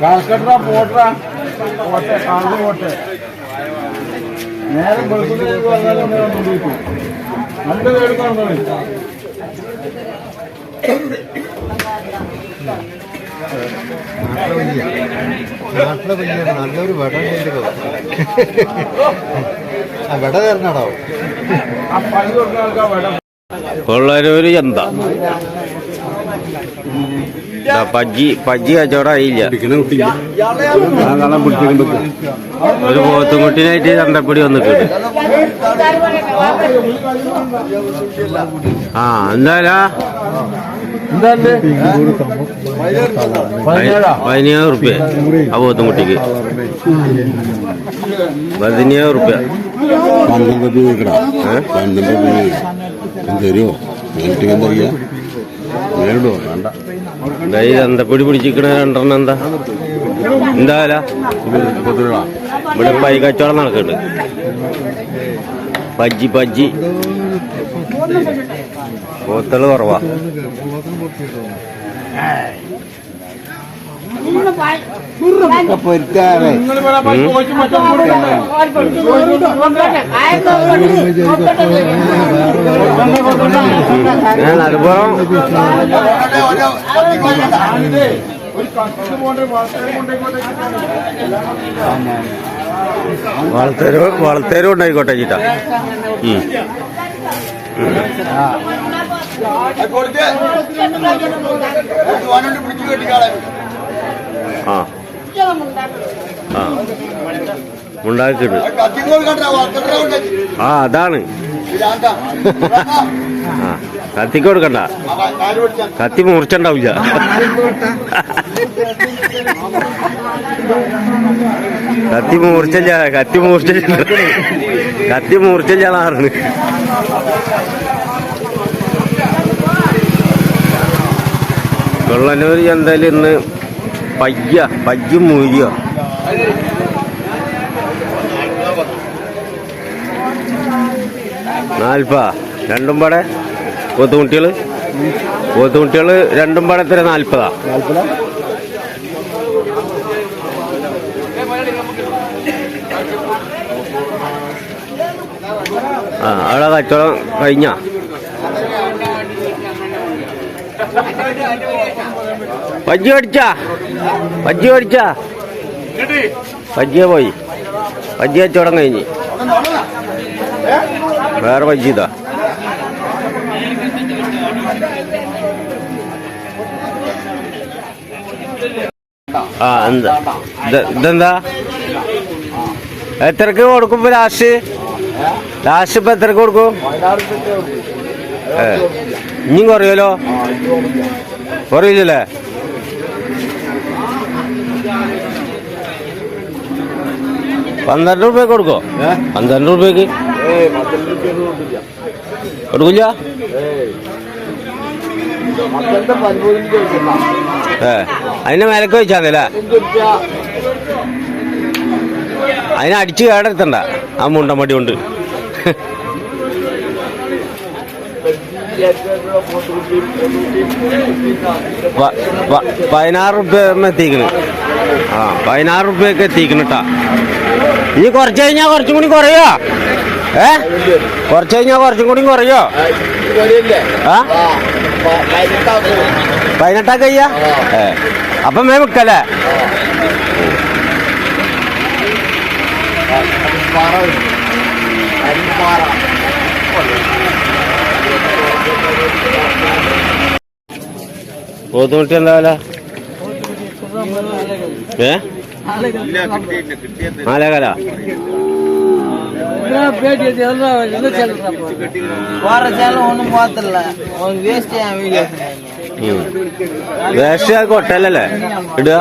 കാസ്കട്ടാ പോട്ടാ പോട്ടെ കാണു പോട്ടെ നേരം വന്നാലും രണ്ട് കാണുന്നു നാട്ടിലെ വലിയ നല്ലൊരു വട ചെയ്തോ ആ വട തരണടാവും കൊള്ളരൂര് ചന്ത. ദാ പജ്ജി പജ്ജി കച്ചവടമായില്ല ഒരു പോത്തുംകുട്ടിനായിട്ട് തണ്ടപ്പൊടി വന്നിട്ടുണ്ട് ആ എന്തായാലും പതിനേഴ് റുപ്യ ആ പോത്തുംകുട്ടിക്ക് പതിനേഴ് റുപ്യ പന്ത്രണ്ട് തരുമോ നേരിട്ട് എന്താ നേരിടുമോ വേണ്ട. ദാ ഈ ചന്തപ്പൊടി പിടിച്ചിരിക്കണ രണ്ടെണ്ണം എന്താ? രൂപ ഇവിടെ പൈ കച്ചവടം നടക്കുന്നുണ്ട്. പജ്ജി പജ്ജി. പോത്തൾ കുറവാ. പൊരുത്താറേ ഞാൻ വളരെ കൊണ്ടേക്കോട്ടെ വളർത്തേരും വളർത്തേരും ഉണ്ടായിക്കോട്ടെ ചീട്ടാ ഉം. ആ. ആ. ആ അതാണ്. ആ കത്തിക്ക് കൊടുക്കണ്ട. കത്തി മുറിച്ചുണ്ടാവില്ല. കത്തി മൂർച്ചല്ല കത്തി മുറിച്ച കത്തി മൂർച്ചല്ലാന്ന് കൊള്ളനൂർ ചന്തയിൽ ഇന്ന് പയ്യ പയ്യും മൂഴിയ നാൽപ്പാ. രണ്ടും പാടെ പോത്തുകുട്ടികൾ പോത്തുകുട്ടികൾ രണ്ടും പാടെ എത്ര? നാൽപ്പതാ ആ അവിടെ കച്ചവടം കഴിഞ്ഞ? പജ്ജി മേടിച്ചാ പജ്ജി ഓടിച്ചാ പജ്ജിയെ പോയി. പജ്ജി കച്ചവടം കഴിഞ്ഞ് വേറെ പജ്ജി ഇതാ. ആ എന്താ? ഇത് ഇതെന്താ? എത്രക്ക് കൊടുക്കും ഇപ്പൊ ലാസ്റ്റ് ലാസ്റ്റ് ഇപ്പൊ എത്രക്ക് കൊടുക്കും? ഇനിയും കുറയുമല്ലോ? കുറയില്ലല്ലേ? പന്ത്രണ്ട് രൂപ കൊടുക്കോ? പന്ത്രണ്ട് റുപ്യക്ക്. കൊടുക്കില്ല ഏ അതിന്റെ മേലക്ക് വെച്ചാന്നല്ലേ അതിനെ അടിച്ച് കേടെടുത്തണ്ട. ആ മുണ്ടമടി കൊണ്ട്. പതിനാറ് റുപ്യ എത്തിക്കണ്. ആ പതിനാറ് റുപ്യൊക്കെ എത്തിക്കണട്ടാ. ഇനി കുറച്ച് കഴിഞ്ഞാൽ കുറച്ചും കൂടി കുറയോ? ഏ? കുറച്ച് കഴിഞ്ഞാൽ കുറച്ചും കൂടി കുറയോ? ആ? പതിനെട്ടാ കയ്യ? ഏ. അപ്പം മേ വിൽക്കല്ലേ പോത്തുമുട്ടി എന്താ വില? ഏ? നാലേകാല വേസ്റ്റ് കൊട്ടല്ലേ ഇടുക?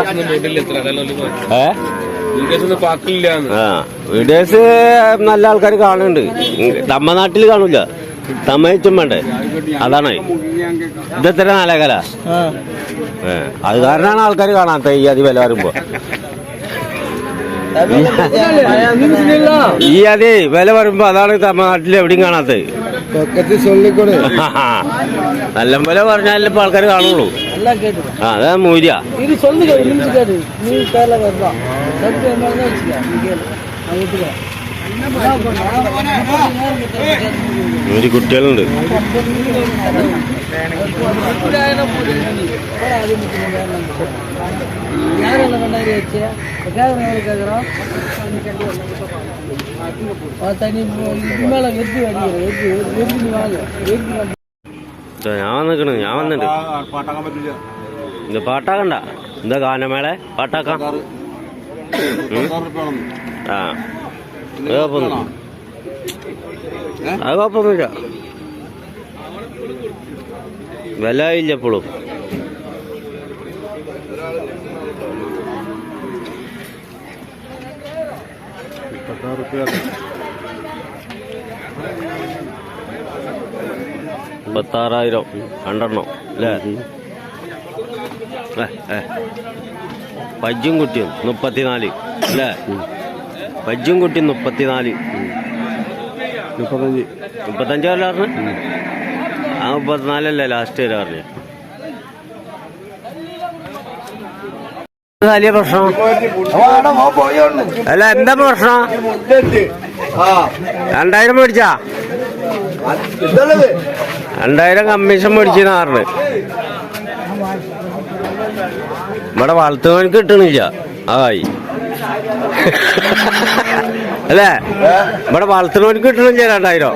ഏ? വീഡിയോസ് നല്ല ആൾക്കാർ കാണുന്നുണ്ട്. നമ്മ നാട്ടിൽ കാണൂല. തമ്മച്ചും വേണ്ടേ അതാണ് ഇതെത്ര നാലേകാല ഏ അത് കാരണമാണ് ആൾക്കാർ കാണാത്ത ഈ അതി വില വരുമ്പോ ഈ അതെ വില വരുമ്പോ അതാണ് തമിഴ്നാട്ടിൽ എവിടെയും കാണാത്തത് പൊക്കത്തിൽ ചൊല്ലിക്കൂടെ നല്ലപോലെ പറഞ്ഞാലേ ഇപ്പൊ ആൾക്കാർ കാണുള്ളൂ எல்லாம் கேட்டுக்கோ ആ അതാ മൂര്യ இது சொல்லுங்க ഒരു കുട്ടികളുണ്ട്. ഞാൻ വന്നിക്കണ് ഞാൻ വന്നിട്ട് ഇത് പാട്ടാക്കണ്ട? എന്താ ഗാനമേളെ? പാട്ടാക്കാം. ആ. കുഴപ്പമൊന്നും അത് കുഴപ്പമൊന്നുമില്ല. വില ഇല്ല എപ്പോഴും മുപ്പത്താറായിരം രണ്ടെണ്ണം അല്ലേ. പജ്ജും കുട്ടിയും മുപ്പത്തിനാല് അല്ലേ? പജ്ജും കുട്ടി മുപ്പത്തിനാല്. മുപ്പത്തഞ്ച്. മുപ്പത്തഞ്ച് വരാറിന് ആ മുപ്പത്തിനാലല്ലേ ലാസ്റ്റ് വരാറിന് പറഞ്ഞു വലിയ പ്രശ്നം? അല്ല എന്താ പ്രശ്നം? രണ്ടായിരം മേടിച്ചാ? രണ്ടായിരം കമ്മീഷൻ മേടിച്ചെന്ന് പറഞ്ഞു. ഇവിടെ വളർത്തുവാൻ കിട്ടണില്ല. ആയി അല്ലേ? ഇവിടെ വളർത്തുന്നവനും കിട്ടണം ചെയ്യാൻ രണ്ടായിരം.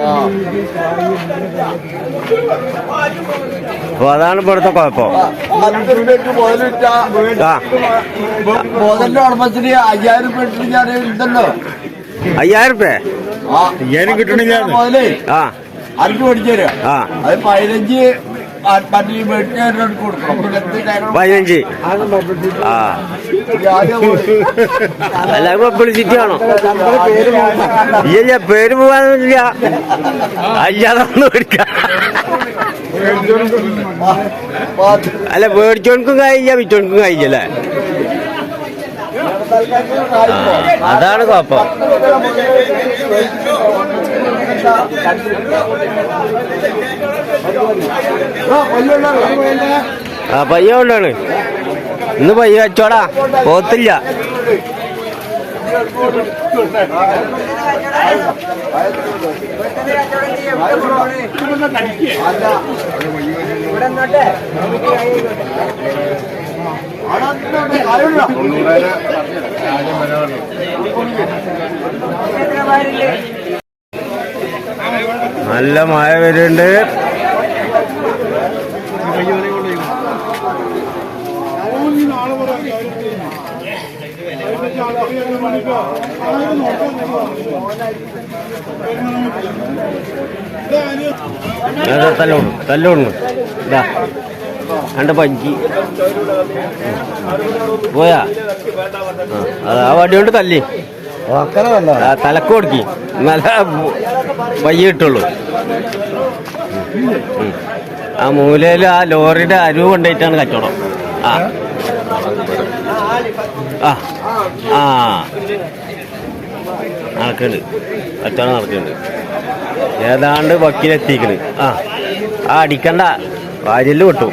അപ്പൊ അതാണ് ഇവിടുത്തെ കുഴപ്പം. അയ്യായിരം ഉണ്ടല്ലോ അയ്യായിരം റുപ്യ അയ്യായിരം കിട്ടണില്ല ആ. അത് പതിനഞ്ച് പതിനഞ്ച് ആ. പബ്ലിസിറ്റി ആണോ? ഇല്ല പേര് പോകാനൊന്നുമില്ല അല്ലാതെ ഒന്നും അല്ല മേടിച്ചോൺക്കും കായില്ല വിറ്റോൺക്കും ആ, അതാണ് കുഴപ്പം. ആ പയ്യ കൊണ്ടാണ് ഇന്ന് പയ്യ വെച്ചോടാ പോത്തില്ല. നല്ല മഴ വരുന്നുണ്ട് അതെ തല്ലോണ്ട് തല്ലോണ്ട് ഇതാ രണ്ട് പഞ്ചി. പോയാ? ആ, അത് വടി കൊണ്ട് തല്ലി. തലക്ക് കൊടുക്കി. നല്ല വയ്യിട്ടുള്ളു കിട്ടുള്ളൂ. ആ മൂലയിൽ ആ ലോറിയുടെ അരുവ് കൊണ്ടുപോയിട്ടാണ് കച്ചവടം. ആ. ആ. ആ. നടക്കുന്നുണ്ട് കച്ചവടം നടക്കുന്നുണ്ട് ഏതാണ്ട് വക്കീലെത്തിക്കണ്. ആ. ആ അടിക്കണ്ട. വാര്യൽ വിട്ടു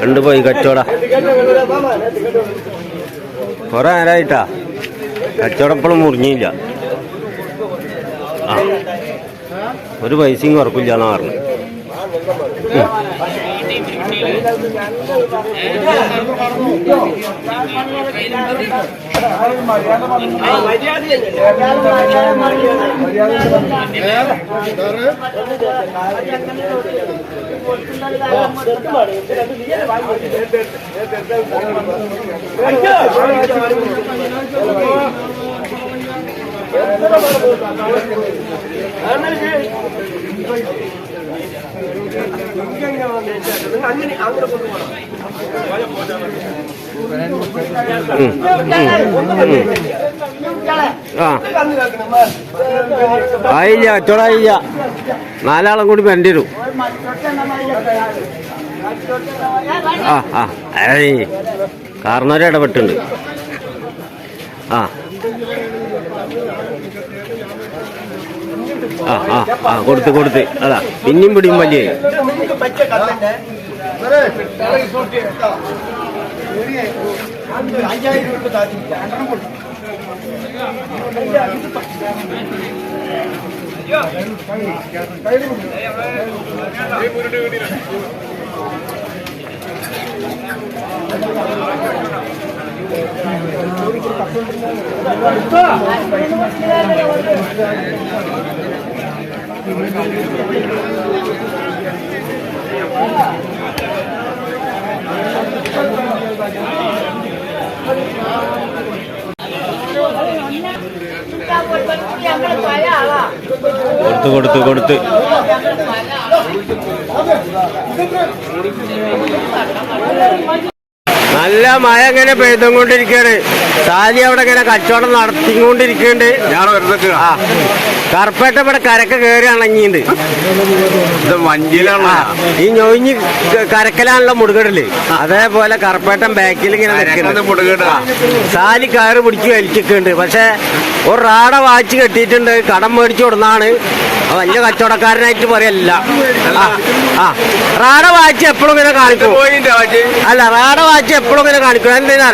രണ്ട് പോയി കച്ചവട. കൊറേ നേരമായിട്ടാ കച്ചവടം മുറിഞ്ഞില്ല. ആ. ഒരു പൈസയും കുറക്കില്ല എന്നാ പറഞ്ഞു. ആ ആയില്ല ആയില്ല? നാലാളും കൂടി വേണ്ടി ആ ആ കാരണവരെ ഇടപെട്ടുണ്ട് ആ. ആ ആ ആ കൊടുത്ത് കൊടുത്ത്. അതാ പിന്നെയും പിടിയും വലിയ. കൊടുത്ത് കൊടുത്ത് കൊടുത്ത്. നല്ല മഴ ഇങ്ങനെ പെയ്തുകൊണ്ടിരിക്കുകയാണ്. സാലി അവിടെ ഇങ്ങനെ കച്ചവടം നടത്തിക്കൊണ്ടിരിക്കുന്നുണ്ട് ഞാൻ വെറുതെ ആ. കറുപ്പേട്ട ഇവിടെ കരക്ക് കയറി അണങ്ങിണ്ട് ഇത് വഞ്ചിയിലാണ്? ഈ ഞൊഴിഞ്ഞ് കരക്കലാണല്ലോ മുടുകടൽ. അതേപോലെ കറുപ്പേട്ടൻ ബാക്കിൽ ഇങ്ങനെ നിൽക്കുന്നത് സാലി കയറ് പിടിച്ചു വലിച്ചിട്ടുണ്ട് പക്ഷെ ഒരു റാട വാച്ച് കെട്ടിയിട്ടുണ്ട് കടം മേടിച്ചു കൊടുന്നാണ്. വലിയ കച്ചവടക്കാരനായിട്ട് പറയല്ല ആ, വാച്ച് എപ്പോഴും ഇങ്ങനെ കാണിക്കും. അല്ല റാട വാച്ച് എപ്പോഴും ഇങ്ങനെ കാണിക്കും. എന്തിനാ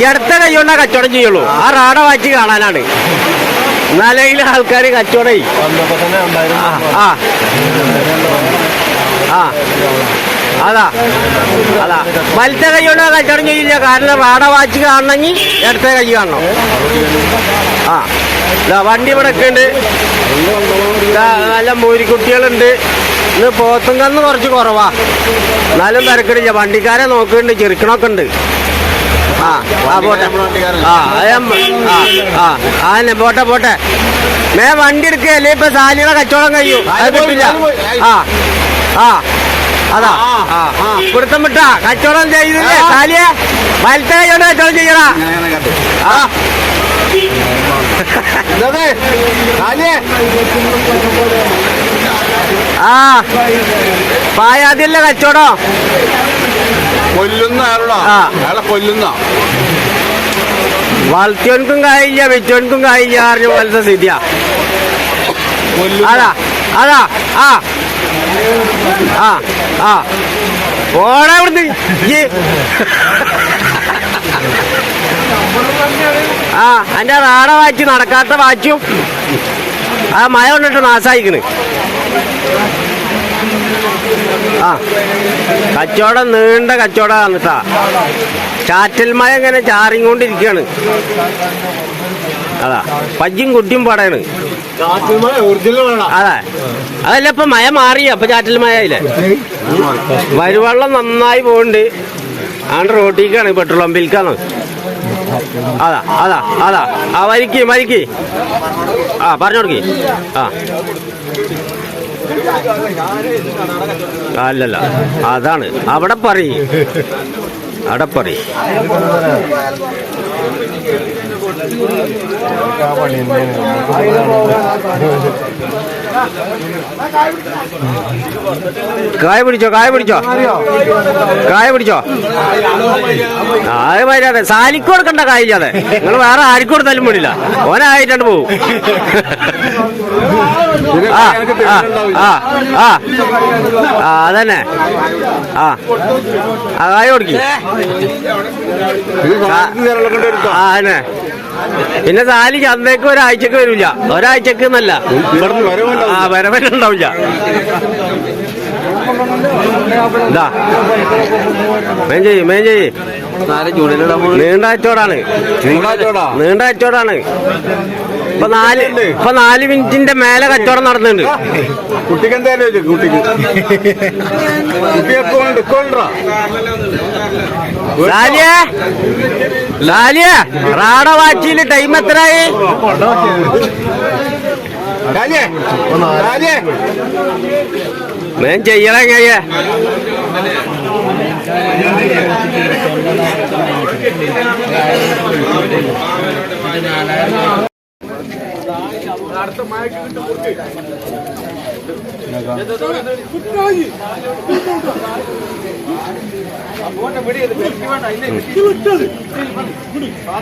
ഈ അടുത്ത കൈ കൊണ്ടാ കച്ചവടം ചെയ്യുള്ളൂ. ആ റാട വാച്ച് കാണാനാണ്. എന്നാലെങ്കിലും ആൾക്കാർ കച്ചവടേ. ആ ആ. അതാ. അതാ. വലത്തെ കൈ കൊണ്ട് കച്ചവടം ചെയ്യില്ല കാരണം വാട വാച്ച് കാണണമെങ്കിൽ ഇടത്ത കൈ കാണണം. ആ. ഇതാ വണ്ടി ഇവിടെ ഒക്കെ ഉണ്ട് നല്ല നല്ല മൂരിക്കുട്ടികളുണ്ട് ഇന്ന് പോത്തും കന്ന് കുറച്ച് കുറവാ. എന്നാലും തിരക്കിടില്ല. വണ്ടിക്കാരെ നോക്കുന്നുണ്ട്. ചെറുക്കണൊക്കെ ഉണ്ട്. ആ ആ പോട്ടെ. ആ ആ ആ തന്നെ പോട്ടെ പോട്ടെ. മേ വണ്ടി എടുക്കുകയല്ലേ ഇപ്പൊ സാലിയുടെ കച്ചവടം കഴിയും അത് കിട്ടില്ല ആ ആ അതാ. പിടുത്തം വിട്ടാ. കച്ചവടം ചെയ്തില്ലേ? സാലിയെ? വലത്തെ കൈയോടെ കച്ചവടം ചെയ്യടാ. ആ. ആ. പായാതില്ല കച്ചവടം. കൊല്ലുന്ന. അയാളെ കൊല്ലുന്ന. വളർത്തിയോൻക്കും കായില്ല വെച്ചോൻക്കും കായില്ല അറിഞ്ഞ പോലത്തെ സ്ഥിതിയാ. അതാ അതാ ആ. ആ ആ. ഓടാ ഇവിടുന്ന്. ആ എന്റെ റാട വാച്ചു നടക്കാത്ത വാച്ചും. ആ മഴ കൊണ്ടിട്ട് നാശായിക്കണ് ആ. കച്ചവടം നീണ്ട കച്ചവടമാണ് കേട്ടാ ചാറ്റൽ മഴ ഇങ്ങനെ ചാറിക്കൊണ്ടിരിക്കുകയാണ് അതാ. പജ്ജും കുട്ടിയും പടയാണ് അതെ. അതല്ല ഇപ്പൊ മഴ മാറി. അപ്പൊ ചാറ്റൽ മഴ ആയില്ലേ? വരുവെള്ളം നന്നായി പോകുന്നുണ്ട് ആണ്ട് റോട്ടിക്കാണ് പെട്രോൾ പമ്പിൽക്കാണ്. അതാ അതാ അതാ. ആ വരിക്ക് വരിക്ക്. ആ പറഞ്ഞു കൊടുക്കി. ആ. അല്ലല്ല അതാണ്. അവിടെ പറയ്. അവിടെ പറയ്. കായ പിടിച്ചോ കായ പിടിച്ചോ? കായ പിടിച്ചോ? അത് മര്യാദ സാലിക്ക് കൊടുക്കണ്ട കായില്ലാതെ നിങ്ങൾ വേറെ ആർക്കും കൊടുത്താലും വേണ്ടില്ല ഓനായിട്ടാണ് പോവും. ആ അതന്നെ. ആ ആ കായ കൊടുക്കി. പിന്നെ സാലിക്ക് അന്നേക്ക് ഒരാഴ്ചക്ക് വരില്ല ഒരാഴ്ചക്ക് എന്നല്ല. ആ വരവരുണ്ടാവില്ല ഇതാ മേൻ ചെയ്യ് നീണ്ട അച്ചോടാണ് നീണ്ട അച്ചോടാണ് ഇപ്പൊ നാല് ഇപ്പൊ നാല് മിനിറ്റിന്റെ മേലെ കച്ചവടം നടന്നുണ്ട് കുട്ടിക്ക് എന്തായാലും കുട്ടിക്ക്? ലാലിയേ റാഡ വാച്ചിയിൽ ടൈം എത്രയായി മേൻ ചെയ്യണേ കയ്യേ.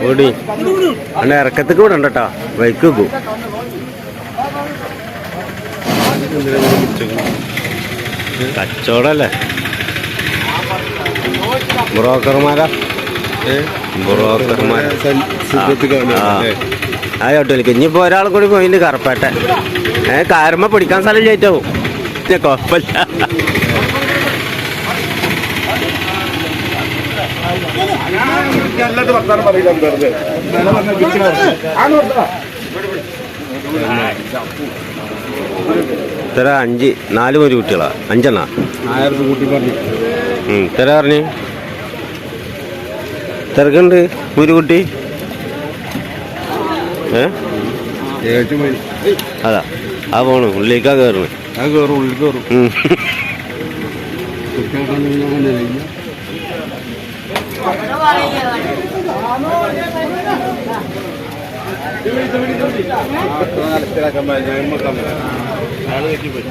ഓടി അണ്ണ ഇറക്കത്തേക്ക് വിടണ്ട കേട്ടോ. ബൈക്ക് വെക്കും. കച്ചവടല്ലേ? ബ്രോക്കർമാരാ? ബ്രോക്കർമാരാ. ആ ചോട്ടിലേക്ക് ഇനിയിപ്പോ ഒരാൾ കൂടി പോയിട്ട് കറപ്പേട്ട ഏ കാരമ്മ പിടിക്കാൻ സ്ഥലം ചേറ്റാവും കുഴപ്പമില്ല. നല്ലത് വർത്താനം പറയില്ല വെറുതെ വില പറഞ്ഞ വിളിച്ച് പറഞ്ഞു. ആണ് കൊടുത്തതാ. ഇത്ര അഞ്ച് നാല് പേര് കുട്ടികളാ. അഞ്ചെണ്ണ? കൂട്ടി പറഞ്ഞു. തര പറഞ്ഞു. തിരക്കുണ്ട് ഒരു കുട്ടി. ഏ? അതാ ആ പോണു ഉള്ളിലേക്കാ കയറുന്നു ഉള്ളിലേക്ക് കയറും ഉള്ളിൽ അയാൾ കെട്ടിപ്പോയി